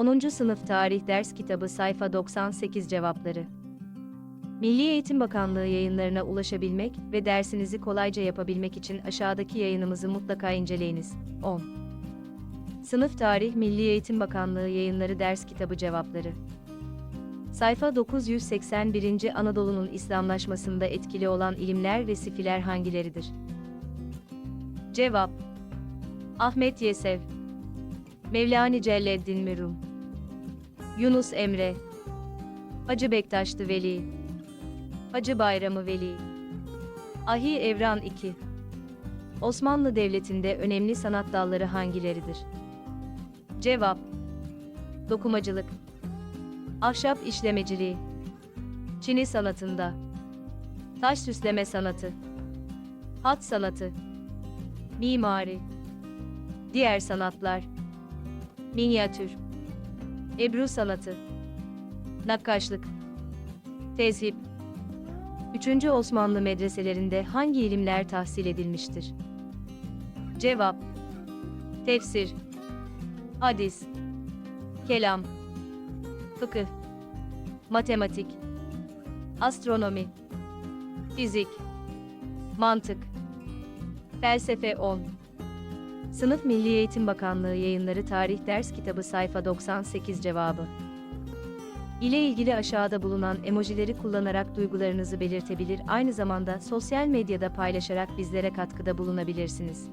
10. Sınıf Tarih Ders Kitabı Sayfa 98 Cevapları Milli Eğitim Bakanlığı yayınlarına ulaşabilmek ve dersinizi kolayca yapabilmek için aşağıdaki yayınımızı mutlaka inceleyiniz. 10. Sınıf Tarih Milli Eğitim Bakanlığı Yayınları Ders Kitabı Cevapları Sayfa 981. Anadolu'nun İslamlaşmasında etkili olan ilimler ve sifiler hangileridir? Cevap Ahmet Yesev Mevlani Celleddin Mirum Yunus Emre. Hacı Bektaşlı Veli. Hacı Bayramı Veli. Ahi Evran II Osmanlı Devleti'nde önemli sanat dalları hangileridir? Cevap. Dokumacılık. Ahşap işlemeciliği. Çini sanatında. Taş süsleme sanatı. Hat sanatı. Mimari. Diğer sanatlar. Minyatür Ebru sanatı Nakkaşlık Tezhip 3. Osmanlı medreselerinde hangi ilimler tahsil edilmiştir? Cevap Tefsir Hadis Kelam Fıkıh Matematik Astronomi Fizik Mantık Felsefe 10 Sınıf Milli Eğitim Bakanlığı Yayınları Tarih Ders Kitabı Sayfa 98 Cevabı ile ilgili aşağıda bulunan emojileri kullanarak duygularınızı belirtebilir, aynı zamanda sosyal medyada paylaşarak bizlere katkıda bulunabilirsiniz.